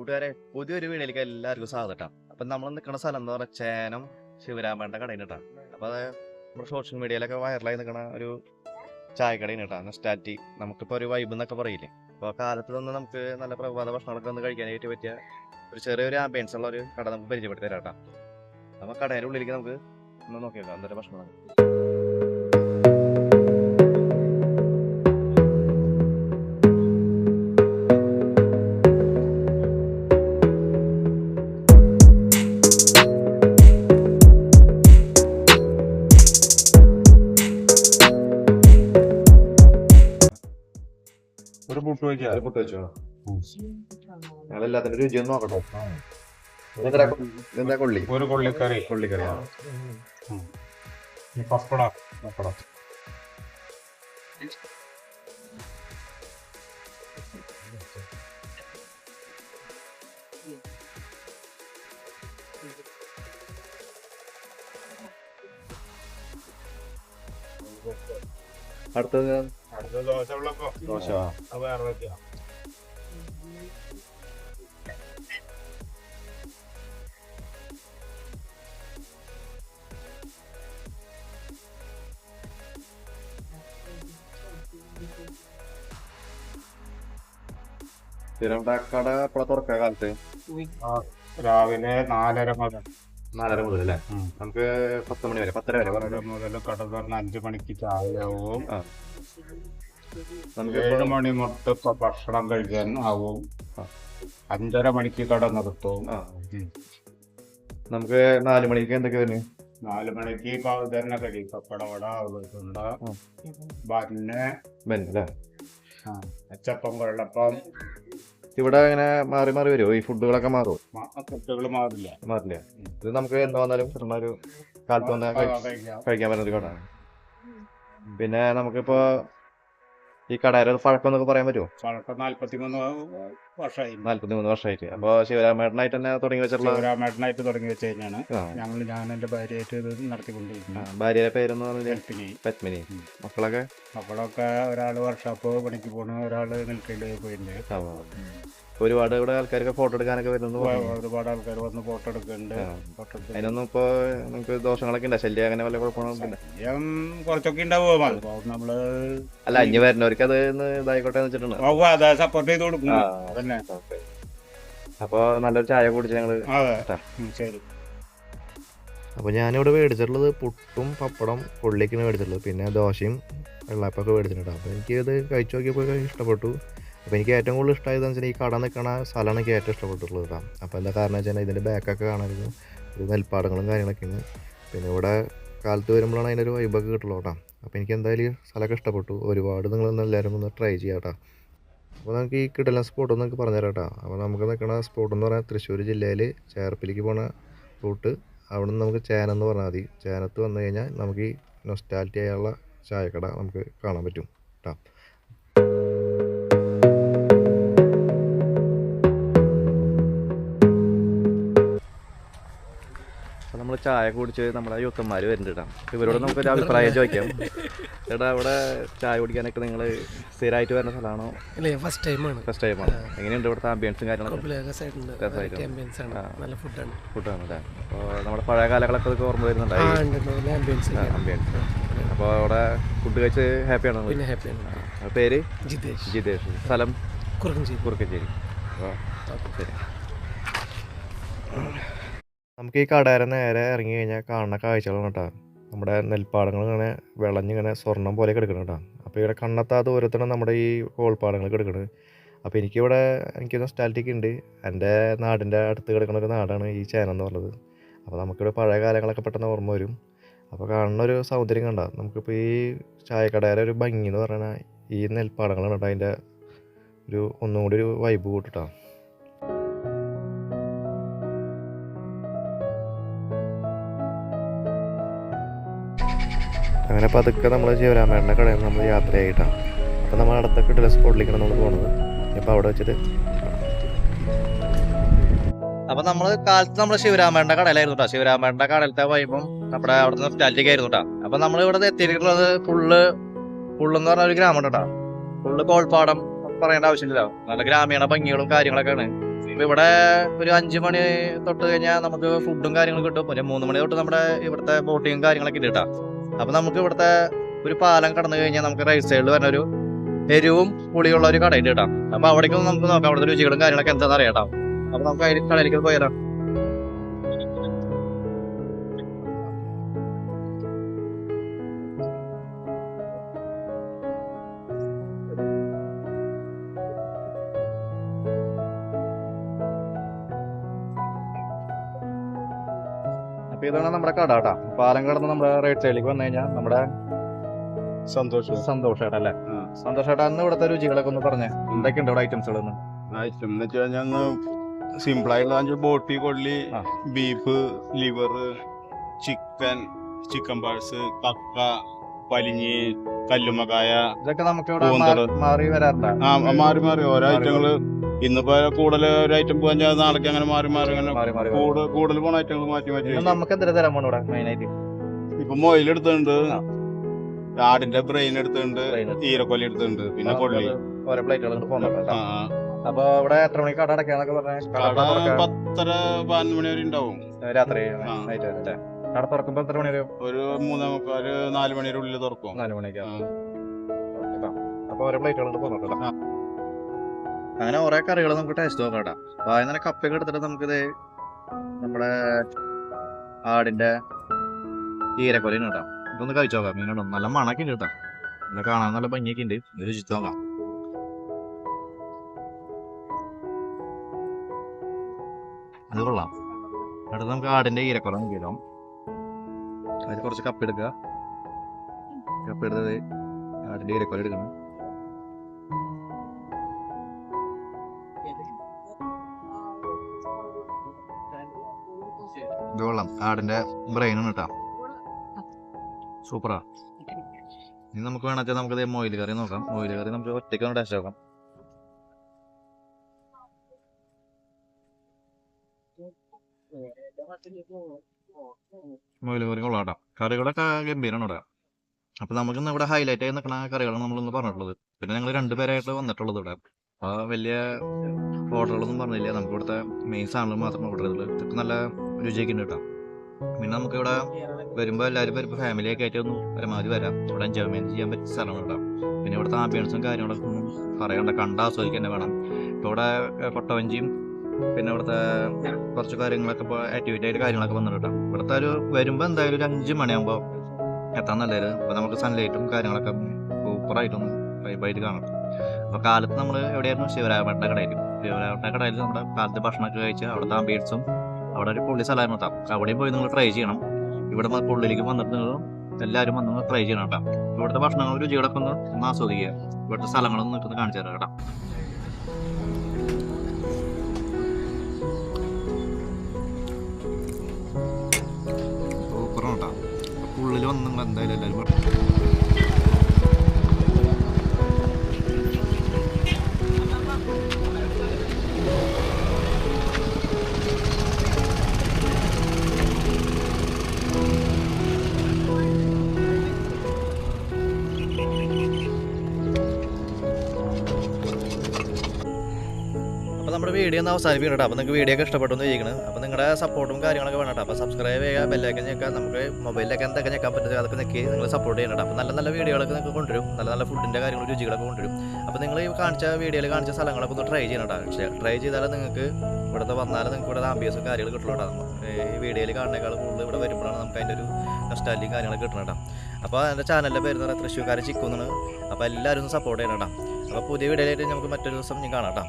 കൂട്ടുകാരെ പുതിയൊരു വീടിലേക്ക് എല്ലാവർക്കും സ്വാഗതം അപ്പൊ നമ്മൾ നിൽക്കുന്ന സ്ഥലം എന്ന് പറഞ്ഞാൽ ചേനം ശിവരാമേണ്ട കടയിൽ കേട്ടാ. അപ്പൊ അത് നമ്മുടെ സോഷ്യൽ മീഡിയയിലൊക്കെ വൈറലായി നിൽക്കുന്ന ഒരു ചായക്കടയാണ് കേട്ടാ. സ്റ്റാറ്റി നമുക്കിപ്പോ ഒരു വൈബ് എന്നൊക്കെ പറയില്ലേ? അപ്പോൾ കാലത്ത് നിന്ന് നമുക്ക് നല്ല പ്രഭാത ഭക്ഷണങ്ങളൊക്കെ ഒന്ന് കഴിക്കാനായിട്ട് പറ്റിയ ഒരു ചെറിയൊരു ആംബിയൻസ് ഉള്ള ഒരു കട നമുക്ക് പരിചയപ്പെടുത്തി തരാം കേട്ടോ. അപ്പൊ കടയുടെ ഉള്ളിലേക്ക് നമുക്ക് ഒന്ന് നോക്കിയേക്കാം എന്തൊരു ഭക്ഷണം പുട്ട് വെച്ചോ? ഞങ്ങൾ എല്ലാത്തിന്റെ രുചി ഒന്ന് നോക്കട്ടോ. കൊള്ളി? ഒരു കൊള്ളിക്കറി. കൊള്ളിക്കറി ഈ പപ്പടം. പപ്പടം. അടുത്തത് അടുത്ത ദോശ ഉള്ളപ്പോ ദോശ. വേറെ വെക്കാം. സ്ഥിരം കട എപ്പോഴാ തുറക്കുക കാലത്ത് രാവിലെ നാലര മുതൽ. നാലര മുതൽ അല്ലേ? ഉം. നമുക്ക് പത്ത് മണി വരെ പത്തര വരെ മുതൽ കട തുറന്ന് അഞ്ചു മണിക്ക് ചായയാവും ഏഴ് മണി തൊട്ട് ഇപ്പൊ ഭക്ഷണം കഴിക്കാൻ ആവും. അഞ്ചര മണിക്ക് കട നിർത്തും. നമുക്ക് നാല് മണിക്ക് എന്തൊക്കെ വരുന്നത് നാല് മണിക്ക് തന്നെ കഴിയും. പപ്പടവട ഉം. ബന്ന് ബെൻ അച്ചപ്പം വെള്ളപ്പം. ഇവിടെ ഇങ്ങനെ മാറി മാറി വരുമോ ഈ ഫുഡുകളൊക്കെ മാറുമോ ഫുഡുകൾ മാറില്ല. മാറില്ല. ഇത് നമുക്ക് എന്താ വന്നാലും ഒരു കാലത്ത് വന്നാൽ കഴി- കഴിക്കാൻ പറ്റുന്ന ഒരു കട പിന്നെ നമുക്കിപ്പോ ഈ കടയുടെ പഴക്കം എന്നൊക്കെ പറയാൻ പറ്റുമോ? പഴക്കം നാല്പത്തിമൂന്ന് വർഷമായി. നാല്പത്തി മൂന്ന് വർഷമായിട്ട്. അപ്പൊ ശിവരാമേട്ടനായിട്ട് തന്നെ തുടങ്ങി വെച്ചിട്ടുള്ള ശിവരാമേട്ടനായിട്ട് തുടങ്ങി വെച്ച് കഴിഞ്ഞാണ് ഞങ്ങൾ ഞാൻ എന്റെ ഭാര്യയായിട്ട് ഇത് നടത്തിക്കൊണ്ടിരിക്കുന്നത്. ഭാര്യയുടെ പേരെന്ന് പറഞ്ഞാൽ ഹെൽപ്പിന് പത്മിനി. മക്കളൊക്കെ? മക്കളൊക്കെ ഒരാൾ ഒരാൾ വർഷാപ്പ് പണിക്ക് പോണു ഒരാൾ നിൽക്കേണ്ടി പോയിട്ടുണ്ട് ഒരുപാട് ഇവിടെ ആൾക്കാരൊക്കെ ഫോട്ടോ എടുക്കാനൊക്കെ വരുന്നു ഒരുപാട് ആൾക്കാർ വന്ന് ഫോട്ടോ എടുക്കുന്നുണ്ട്. അതിനൊന്നും ഇപ്പൊ നമുക്ക് ദോഷങ്ങളൊക്കെ ഉണ്ട്. ശല്യം അങ്ങനെ വല്ല കുഴപ്പമൊന്നും കുറച്ചൊക്കെ ഉണ്ടാവും. നമ്മൾ അല്ല അഞ്ഞു വരുന്നവർക്ക് അത് ഇതായിക്കോട്ടെ എന്ന് വെച്ചിട്ടുണ്ട്. അതെ സപ്പോർട്ട് ചെയ്ത് കൊടുക്കും അതന്നെ. അപ്പൊ നല്ലൊരു ചായ കുടിച്ച് ഞങ്ങൾ അതെ. ശരി. അപ്പോൾ ഞാനിവിടെ മേടിച്ചിട്ടുള്ളത് പുട്ടും പപ്പടം കൊള്ളിക്കാണ് മേടിച്ചിട്ടുള്ളത്. പിന്നെ ദോശയും വെള്ളാപ്പൊക്കെ മേടിച്ചിട്ടുണ്ട്. അപ്പോൾ എനിക്ക് ഇത് കഴിച്ചു നോക്കിയപ്പോൾ ഇഷ്ടപ്പെട്ടു. അപ്പോൾ എനിക്ക് ഏറ്റവും കൂടുതൽ ഇഷ്ടമായതെന്ന് വെച്ചാൽ ഈ കട നിൽക്കണ സ്ഥലമാണ് എനിക്ക് ഏറ്റവും ഇഷ്ടപ്പെട്ടിട്ടുള്ളത് കേട്ടോ. അപ്പോൾ എന്താ കാരണം വെച്ചാൽ ഇതിന്റെ ബാക്കൊക്കെ കാണാമായിരുന്നു ഒരു നെൽപ്പാടങ്ങളും കാര്യങ്ങളൊക്കെയാണ് പിന്നെ ഇവിടെ കാലത്ത് വരുമ്പോഴാണ് അതിന്റെ ഒരു വൈബൊക്കെ കിട്ടുള്ളൂ കേട്ടോ. അപ്പോൾ എനിക്ക് എന്തായാലും ഈ സ്ഥലമൊക്കെ ഇഷ്ടപ്പെട്ടു. ഒരുപാട് നിങ്ങളൊന്ന് എല്ലാവരും ഒന്ന് ട്രൈ ചെയ്യാം കേട്ടോ. അപ്പോൾ നമുക്ക് ഈ കിടലൻ സ്പോട്ട് എന്നൊക്കെ പറഞ്ഞുതരാം കേട്ടോ. അപ്പോൾ നമുക്ക് നിൽക്കുന്ന സ്പോട്ട് എന്ന് പറഞ്ഞാൽ തൃശ്ശൂർ ജില്ലയിൽ ചേർപ്പിലേക്ക് പോണ റൂട്ട് അവിടെ നിന്ന് നമുക്ക് ചേനെന്ന് പറഞ്ഞാൽ മതി. ചേനത്ത് വന്നു കഴിഞ്ഞാൽ നമുക്ക് ഈ നൊസ്റ്റാലിറ്റി ആയുള്ള ചായക്കട നമുക്ക് കാണാൻ പറ്റും കേട്ടോ. അപ്പോൾ നമ്മൾ ചായ കുടിച്ച് നമ്മുടെ യൂത്തന്മാർ വരുന്നുണ്ട് ഇവരോട് നമുക്കൊരു അഭിപ്രായം ചോദിക്കാം. ചേട്ടാ അവിടെ ചായ കുടിക്കാനൊക്കെ നിങ്ങൾ സ്ഥിരമായിട്ട് വരുന്ന സ്ഥലമാണോ? ഇല്ലേ ഫസ്റ്റ് ടൈമാണ് ഫസ്റ്റ് ടൈമാണ് എങ്ങനെയുണ്ട് ഇവിടുത്തെ ആംബിയൻസും കാര്യങ്ങളൊക്കെ. നല്ല ഫുഡാണ് ഫുഡാണ് അല്ലേ? അപ്പോൾ നമ്മുടെ പഴയ കാലങ്ങളൊക്കെ അതൊക്കെ ഓർമ്മ വരുന്നുണ്ടായിരുന്നു ആംബിയൻസ് അപ്പോൾ അവിടെ ഫുഡ് കഴിച്ച് ഹാപ്പിയാണോ പിന്നെ ഹാപ്പിയാണ് പേര്? ജിതേഷ്. ജിതേഷ്. സ്ഥലം? കുറുക്കഞ്ചേരി. കുറുക്കഞ്ചേരി. അപ്പോൾ ശരി. നമുക്ക് ഈ കടേരെ നേരെ ഇറങ്ങി കഴിഞ്ഞാൽ കാണുന്ന കാഴ്ചകളാണ് കേട്ടോ. നമ്മുടെ നെൽപ്പാടങ്ങൾ ഇങ്ങനെ വിളഞ്ഞിങ്ങനെ സ്വർണം പോലെ കിടക്കണം കേട്ടോ. അപ്പോൾ ഇവിടെ കണ്ണത്താ ദൂരത്താണ് നമ്മുടെ ഈ കോൾപ്പാടങ്ങൾ കിടക്കുന്നത് അപ്പോൾ എനിക്കിവിടെ എനിക്ക് സ്റ്റാറ്റിക് ഉണ്ട്. എന്റെ നാടിന്റെ അടുത്ത് കിടക്കുന്ന ഒരു നാടാണ് ഈ ചേന എന്ന് പറഞ്ഞത്. അപ്പോൾ നമുക്കിവിടെ പഴയ കാലങ്ങളൊക്കെ പെട്ടെന്ന് ഓർമ്മ വരും. അപ്പോൾ കാണുന്ന ഒരു സൗന്ദര്യം കണ്ട. നമുക്കിപ്പോൾ ഈ ചായക്കടയുടെ ഒരു ഭംഗി എന്ന് പറഞ്ഞാൽ ഈ നെൽപ്പാടങ്ങളാണ് കേട്ടോ. അതിന്റെ ഒരു ഒന്നും കൂടി ഒരു വൈബ് കൂട്ടിട്ടാ. അങ്ങനെ പതുക്കെ നമ്മൾ ശിവരാമേട്ടന്റെ കടയിൽ നമ്മൾ യാത്രയായിട്ടാണ്. അപ്പോൾ നമ്മൾ അടുത്തൊക്കെ ഡ്രസ് സ്പോട്ടിലേക്കാണ് നമ്മൾ പോകുന്നത് ഇപ്പോൾ അവിടെ വെച്ചിട്ട് അപ്പോൾ നമ്മൾ കാലത്ത് നമ്മൾ ശിവരാമേട്ടന്റെ കടയിലായിരുന്നു കേട്ടോ ശിവരാമേട്ടന്റെ കടയിലത്തെ വൈബും നമ്മുടെ അവിടുത്തെ സ്റ്റാറ്റിക് ആയിരുന്നു കേട്ടോ അപ്പോൾ നമ്മൾ ഇവിടെ എത്തിയിരിക്കുന്നത് ഫുള്ള് ഫുള്ളെന്ന് പറഞ്ഞ ഒരു ഗ്രാമം കേട്ടോ ഫുള്ള് കോൾപ്പാടം പറയേണ്ട ആവശ്യമില്ല നല്ല ഗ്രാമീണ ഭംഗികളും കാര്യങ്ങളൊക്കെയാണ്. ഇപ്പൊ ഇവിടെ ഒരു അഞ്ചു മണി തൊട്ട് കഴിഞ്ഞാൽ നമുക്ക് ഫുഡും കാര്യങ്ങളും കിട്ടും. ഒരു മൂന്ന് മണി തൊട്ട് നമ്മുടെ ഇവിടുത്തെ ബോട്ടിങ്ങും കാര്യങ്ങളൊക്കെ കിട്ടാം അപ്പൊ നമുക്ക് ഇവിടുത്തെ ഒരു പാലം കടന്നു കഴിഞ്ഞാൽ നമുക്ക് റൈറ്റ് സൈഡിൽ വരുന്ന ഒരു എരിവും പുളിയുള്ള ഒരു കടയുണ്ട് കേട്ടോ. അപ്പൊ അവിടേക്ക് നമുക്ക് നോക്കാം അവിടുത്തെ രുചികളും കാര്യങ്ങളൊക്കെ എന്താണെന്ന് അറിയാം അപ്പൊ നമുക്ക് അതിൽ കടയിലേക്ക് പോയാലോ? ഇതാണ് നമ്മുടെ കട കേട്ടാ. പാലം കടന്ന് നമ്മുടെ റൈറ്റ് സൈഡിലേക്ക് വന്നു കഴിഞ്ഞാൽ നമ്മുടെ സന്തോഷം. സന്തോഷേട്ടാ അല്ലേ? സന്തോഷേട്ടാ അന്ന് ഇവിടുത്തെ രുചികളൊക്കെ ഒന്ന് പറഞ്ഞേ. എന്തൊക്കെയുണ്ട് ഇവിടെ ഐറ്റംസുകൾ ഐറ്റം എന്ന് വെച്ച് കഴിഞ്ഞാൽ സിമ്പിൾ ആയിട്ടുള്ള ബോട്ടി കൊള്ളി. ബീഫ് ലിവർ ചിക്കൻ ചിക്കൻ പാഴ്സ് കക്ക പലിഞ്ഞ് കല്ലുമകായ ഇതൊക്കെ നമുക്ക് മാറി വരാറുണ്ട്. ആ മാറി മാറി. ഓരോ ഐറ്റങ്ങൾ ഇന്നിപ്പോ കൂടുതൽ ഒരു ഐറ്റം പോകാൻ നാളേക്ക് അങ്ങനെ മാറി മാറി അങ്ങനെ കൂടുതൽ പോണ ഐറ്റങ്ങൾ മാറ്റി മാറ്റി നമുക്ക് എന്തൊരു തരാൻ പോണു ഇപ്പൊ മൊയിൽ എടുത്തിട്ടുണ്ട്. ആടിന്റെ ബ്രെയിൻ എടുത്തുണ്ട്. ഈരക്കൊല്ലി എടുത്തിട്ടുണ്ട്. പിന്നെ കൊള്ളി. ഓരോ പ്ലേറ്റുകൾ പോകുന്നുണ്ട് ആ അപ്പൊ ഇവിടെ എത്ര മണിക്ക് കട അടക്കാന്നൊക്കെ പറഞ്ഞ പത്തര പതിനൊന്ന് മണി വരെ ഉണ്ടാവും. രാത്രി കട തുറക്കുമ്പോ എത്ര മണി വരും? ഒരു മൂന്നേ മുക്കാൽ നാല് മണിയുടെ ഉള്ളിൽ തുറക്കും. നാല് മണിക്ക്. അപ്പൊ ഓരോ പ്ലേറ്റുകൾ പോകുന്നുണ്ടല്ലോ. അങ്ങനെ കുറെ കറികൾ നമുക്ക് ടേസ്റ്റ് നോക്കാം അപ്പൊ അതിന് തന്നെ കപ്പയൊക്കെ എടുത്തിട്ട് നമുക്കിത് നമ്മുടെ ആടിന്റെ ഈരക്കൊലയും കേട്ടോ. ഇതൊന്ന് കഴിച്ചു നോക്കാം. മീനോ നല്ല മണൊക്കെ ഉണ്ട് കേട്ടോ. നല്ല കാണാൻ നല്ല ഭംഗിയൊക്കെ ഉണ്ട്. ഇത് രുചിച്ച് നോക്കാം. അത് കൊള്ളാം. അടുത്ത് നമുക്ക് ആടിന്റെ ഈരക്കൊല നോക്കിയാലോ അതിൽ കുറച്ച് കപ്പ് എടുക്കുക. കപ്പ് എടുത്തത് ആടിന്റെ ഈരക്കൊല എടുക്കണം. കൊള്ളാം ആടിന്റെ ബ്രെയിനാണ് കേട്ടോ സൂപ്പറാ. ഇനി നമുക്ക് വേണമെങ്കിൽ നമുക്ക് മൊയിൽ കറി നോക്കാം. മൊയിൽ കറി നമുക്ക് ഒറ്റയ്ക്ക് ഒന്ന് ടേസ്റ്റ് നോക്കാം മൊയിൽ കറി കൊള്ളാം കറികളൊക്കെ ഗംഭീരമാണ് ഇവിടെ. അപ്പൊ നമുക്കിന്ന് ഇവിടെ ഹൈലൈറ്റ് ആയി നിൽക്കുന്ന കറികളാണ് നമ്മളിന്ന് പറഞ്ഞിട്ടുള്ളത്. പിന്നെ ഞങ്ങൾ രണ്ടുപേരായിട്ട് വന്നിട്ടുള്ളത് ഇവിടെ. അപ്പൊ വലിയ ഓർഡറുകളൊന്നും പറഞ്ഞില്ല. നമുക്ക് ഇവിടുത്തെ മെയിൻ സാധനങ്ങൾ മാത്രം ഓർഡർ ചെയ്തുള്ളൂ ഇതൊക്കെ നല്ല രുചിയൊക്കെ ഉണ്ട് കേട്ടോ. പിന്നെ നമുക്ക് ഇവിടെ വരുമ്പോൾ എല്ലാവരും വരുമ്പോൾ ഫാമിലിയൊക്കെ ആയിട്ട് ഒന്ന് പരമാവധി വരാം. ഇവിടെ എൻജോയ്മെന്റ് ചെയ്യാൻ പറ്റിയ സ്ഥലമാണ് കേട്ടോ. പിന്നെ ഇവിടുത്തെ ആംബിയൻസും കാര്യങ്ങളൊക്കെ ഒന്നും പറയണ്ട കണ്ട് ആസ്വദിക്കാൻ തന്നെ വേണം. ഇപ്പോൾ ഇവിടെ കൊട്ടവഞ്ചിയും പിന്നെ ഇവിടുത്തെ കുറച്ച് കാര്യങ്ങളൊക്കെ ഇപ്പോൾ ആക്ടിവിറ്റി ആയിട്ട് കാര്യങ്ങളൊക്കെ വന്നിട്ടുണ്ട് കേട്ടോ. ഇവിടുത്തെ ഒരു വരുമ്പോൾ എന്തായാലും ഒരു അഞ്ച് മണിയാകുമ്പോൾ എത്താൻ നല്ലത്. അപ്പോൾ നമുക്ക് സൺലൈറ്റും കാര്യങ്ങളൊക്കെ സൂപ്പറായിട്ടൊന്ന് വൈബായിട്ട് കാണാം അപ്പോൾ കാലത്ത് നമ്മൾ എവിടെയായിരുന്നു? ശിവരാമേട്ടന്റെ കടയിൽ ശിവരാമേട്ടന്റെ കടയിൽ നമ്മുടെ കാലത്ത് ഭക്ഷണമൊക്കെ കഴിച്ച് അവിടുത്തെ ആംബിയൻസും അവിടെ ഒരു പുള്ളി സ്ഥലമായിരുന്നു കേട്ടോ അവിടെയും പോയി നിങ്ങൾ ട്രൈ ചെയ്യണം. ഇവിടെ പുള്ളിയിലേക്ക് വന്നിട്ട് നിങ്ങൾ എല്ലാവരും വന്ന് ട്രൈ ചെയ്യണം കേട്ടോ. ഇവിടുത്തെ ഭക്ഷണങ്ങൾ രുചികളൊക്കെ ഒന്ന് ഒന്ന് ആസ്വദിക്കുക. ഇവിടുത്തെ സ്ഥലങ്ങളൊന്നും നിൽക്കുന്ന കാണിച്ചു തരാം കേട്ടോ. സൂപ്പറാണ് കേട്ടോ. എന്തായാലും എല്ലാവരും നമ്മുടെ വീഡിയോ ഒന്ന് അവസാനിപ്പിക്കണം കേട്ടോ. അപ്പോൾ നിങ്ങൾക്ക് വീഡിയോ ഒക്കെ ഇഷ്ടപ്പെട്ടു എന്ന് ചോദിക്കണം അപ്പോൾ നിങ്ങളുടെ സപ്പോർട്ടും കാര്യങ്ങളൊക്കെ വേണം കേട്ടോ. അപ്പോൾ സബ്സ്ക്രൈബ് ചെയ്യുക ബെല്ലൊക്കെ ഞെക്കാം നമുക്ക് മൊബൈലിലൊക്കെ എന്തൊക്കെ ഞെക്കാൻ പറ്റുന്നത് അതൊക്കെ ഞെക്കി നിങ്ങൾ സപ്പോർട്ട് ചെയ്യണം കേട്ടോ. അപ്പോൾ നല്ല നല്ല വീഡിയോകളൊക്കെ നിങ്ങൾക്ക് കൊണ്ടുവരും. നല്ല നല്ല ഫുഡിന്റെ കാര്യങ്ങളും രുചികളൊക്കെ കൊണ്ടുവരും. അപ്പോൾ നിങ്ങൾ ഈ കാണിച്ച വീഡിയോയിൽ കാണിച്ച സ്ഥലങ്ങളൊക്കെ ഒന്ന് ട്രൈ ചെയ്യണം കേട്ടോ. ട്രൈ ചെയ്താൽ നിങ്ങൾക്ക് ഇവിടുത്തെ വന്നാൽ നിങ്ങൾക്ക് ഇവിടെ ആംബിയൻസും കാര്യങ്ങൾ കിട്ടുള്ളൂ കേട്ടോ. ഈ വീഡിയോയിൽ കാണുന്നേക്കാൾ കൂടുതൽ ഇവിടെ വരുമ്പോഴാണ് നമുക്ക് അതിന്റെ ഒരു നഷ്ടാലിയും കാര്യങ്ങളൊക്കെ കിട്ടണം കേട്ടോ. അപ്പോൾ എന്റെ ചാനലിന്റെ പേര് എന്ന് പറയുന്നത് തൃശ്ശൂർക്കാർ ചിക്കുന്നാണ് അപ്പോൾ എല്ലാവരും സപ്പോർട്ട് ചെയ്യണം കേട്ടോ. അപ്പോൾ പുതിയ വീഡിയോയിലായിട്ട് നമുക്ക് മറ്റൊരു ദിവസം ഞാൻ കാണാം കേട്ടോ.